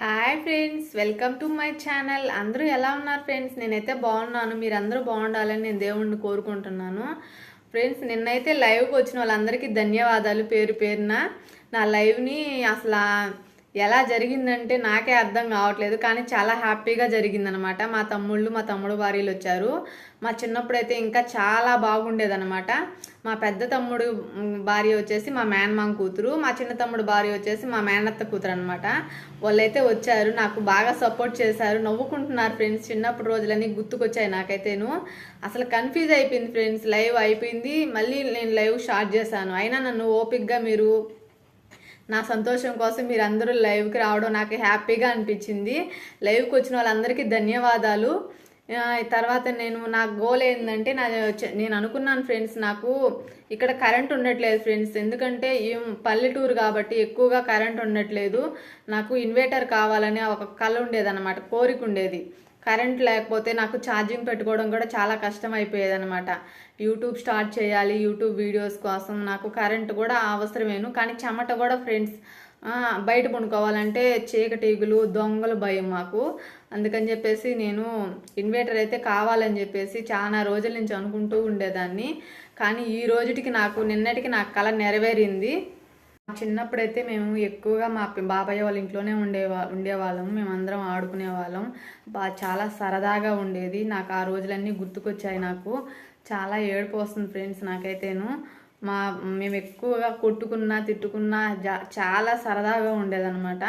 Hi friends welcome to my channel అందరూ ఎలా ఉన్నారు ఫ్రెండ్స్ నేనైతే బాగున్నాను. మీరు అందరూ బాగుండాలని నేను దేవుణ్ణి కోరుకుంటున్నాను. ఫ్రెండ్స్ నిన్నైతే లైవ్కి వచ్చిన వాళ్ళందరికీ ధన్యవాదాలు పేరు పేరున. నా లైవ్ని అసలు ఎలా జరిగిందంటే నాకే అర్థం కావట్లేదు కానీ చాలా హ్యాపీగా జరిగిందనమాట. మా తమ్ముళ్ళు మా తమ్ముడు భార్యలు వచ్చారు. మా చిన్నప్పుడు అయితే ఇంకా చాలా బాగుండేదనమాట. మా పెద్ద తమ్ముడు భార్య వచ్చేసి మా మేనమామ కూతురు. మా చిన్న తమ్ముడు భార్య వచ్చేసి మా మేనత్త కూతురు అనమాట వాళ్ళైతే వచ్చారు నాకు బాగా సపోర్ట్ చేశారు. నవ్వుకుంటున్నారు ఫ్రెండ్స్. చిన్నప్పుడు రోజులన్నీ గుర్తుకొచ్చాయి నాకైతేను. అసలు కన్ఫ్యూజ్ అయిపోయింది ఫ్రెండ్స్. లైవ్ అయిపోయింది. మళ్ళీ నేను లైవ్ స్టార్ట్ చేశాను. అయినా నన్ను ఓపిక్గా మీరు నా సంతోషం కోసం మీరు అందరూ లైవ్కి రావడం నాకు హ్యాపీగా అనిపించింది. లైవ్కి వచ్చిన వాళ్ళందరికీ ధన్యవాదాలు. తర్వాత నేను నా గోల్ ఏంటంటే నా నేను అనుకున్నాను ఫ్రెండ్స్ నాకు ఇక్కడ కరెంట్ ఉండట్లేదు ఫ్రెండ్స్. ఎందుకంటే ఈ పల్లెటూరు కాబట్టి ఎక్కువగా కరెంట్ ఉండట్లేదు. నాకు ఇన్వేటర్ కావాలని ఒక కళ ఉండేదన్నమాట కోరిక ఉండేది. కరెంట్ లేకపోతే నాకు ఛార్జింగ్ పెట్టుకోవడం కూడా చాలా కష్టం అయిపోయేది అనమాట యూట్యూబ్ స్టార్ట్ చేయాలి యూట్యూబ్ వీడియోస్ కోసం నాకు కరెంట్ కూడా అవసరమేను. కానీ చెమట కూడా ఫ్రెండ్స్ బయట పండుకోవాలంటే చీకటీగులు దొంగలు భయం మాకు. అందుకని చెప్పేసి నేను ఇన్వర్టర్ అయితే కావాలని చెప్పేసి చాలా రోజుల నుంచి అనుకుంటూ ఉండేదాన్ని. కానీ ఈ రోజుటికి నాకు నిన్నటికి నాకు కళ నెరవేరింది. చిన్నప్పుడైతే మేము ఎక్కువగా మా బాబాయ్ వాళ్ళ ఇంట్లోనే ఉండేవా ఉండేవాళ్ళం మేమందరం ఆడుకునే వాళ్ళం బా చాలా సరదాగా ఉండేది. నాకు ఆ రోజులన్నీ గుర్తుకొచ్చాయి నాకు. చాలా ఏడుపు వస్తుంది ఫ్రెండ్స్ నాకైతేను. మా మేము ఎక్కువగా కొట్టుకున్నా తిట్టుకున్నా చాలా సరదాగా ఉండేదన్నమాట.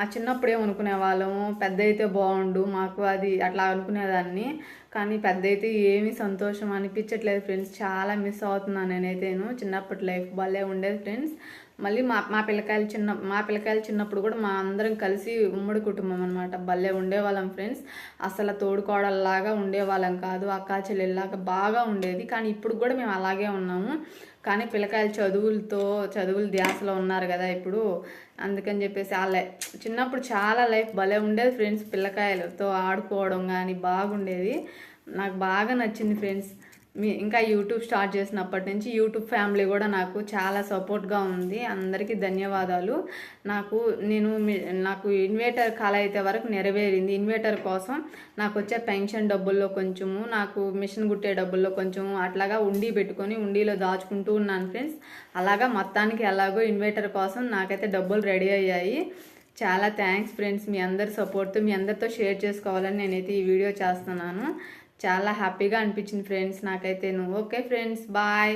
ఆ చిన్నప్పుడు ఏమనుకునే వాళ్ళము పెద్ద అయితే బాగుండు మాకు అది అట్లా అనుకునేదాన్ని. కానీ పెద్ద అయితే ఏమీ సంతోషం అనిపించట్లేదు ఫ్రెండ్స్. చాలా మిస్ అవుతున్నాను నేనైతేను. చిన్నప్పటి లైఫ్ భలే ఉండేది ఫ్రెండ్స్. మళ్ళీ మా మా పిల్లకాయలు చిన్న మా పిల్లకాయలు చిన్నప్పుడు కూడా మా అందరం కలిసి ఉమ్మడి కుటుంబం అనమాట భలే ఉండేవాళ్ళం ఫ్రెండ్స్. అసలు తోడుకోడల్లాగా ఉండేవాళ్ళం కాదు. అక్కా చెల్లెల్లాగా బాగా ఉండేది. కానీ ఇప్పుడు కూడా మేము అలాగే ఉన్నాము. కానీ పిల్లకాయలు చదువులతో చదువుల ధ్యాసలో ఉన్నారు కదా ఇప్పుడు. అందుకని చెప్పేసి ఆ లైఫ్ చిన్నప్పుడు చాలా లైఫ్ భలే ఉండేది ఫ్రెండ్స్ పిల్లకాయలతో ఆడుకోవడం కానీ బాగుండేది. నాకు బాగా నచ్చింది ఫ్రెండ్స్. మీ ఇంకా యూట్యూబ్ స్టార్ట్ చేసినప్పటి నుంచి యూట్యూబ్ ఫ్యామిలీ కూడా నాకు చాలా సపోర్ట్గా ఉంది. అందరికీ ధన్యవాదాలు. నాకు నేను మీ- నాకు ఇన్వేటర్ కాల అయితే వరకు నెరవేరింది. ఇన్వేటర్ కోసం నాకు వచ్చే పెన్షన్ డబ్బుల్లో కొంచెము నాకు మిషన్ కుట్టే డబ్బుల్లో కొంచెము అట్లాగా ఉండి పెట్టుకొని ఉండిలో దాచుకుంటూ ఉన్నాను ఫ్రెండ్స్. అలాగా మొత్తానికి ఎలాగో ఇన్వేటర్ కోసం నాకైతే డబ్బులు రెడీ అయ్యాయి. చాలా థ్యాంక్స్ ఫ్రెండ్స్ మీ అందరి సపోర్ట్తో మీ అందరితో షేర్ చేసుకోవాలని నేనైతే ఈ వీడియో చేస్తున్నాను. చాలా హ్యాపీగా అనిపించింది ఫ్రెండ్స్ నాకైతే నువ్వు. Okay friends bye.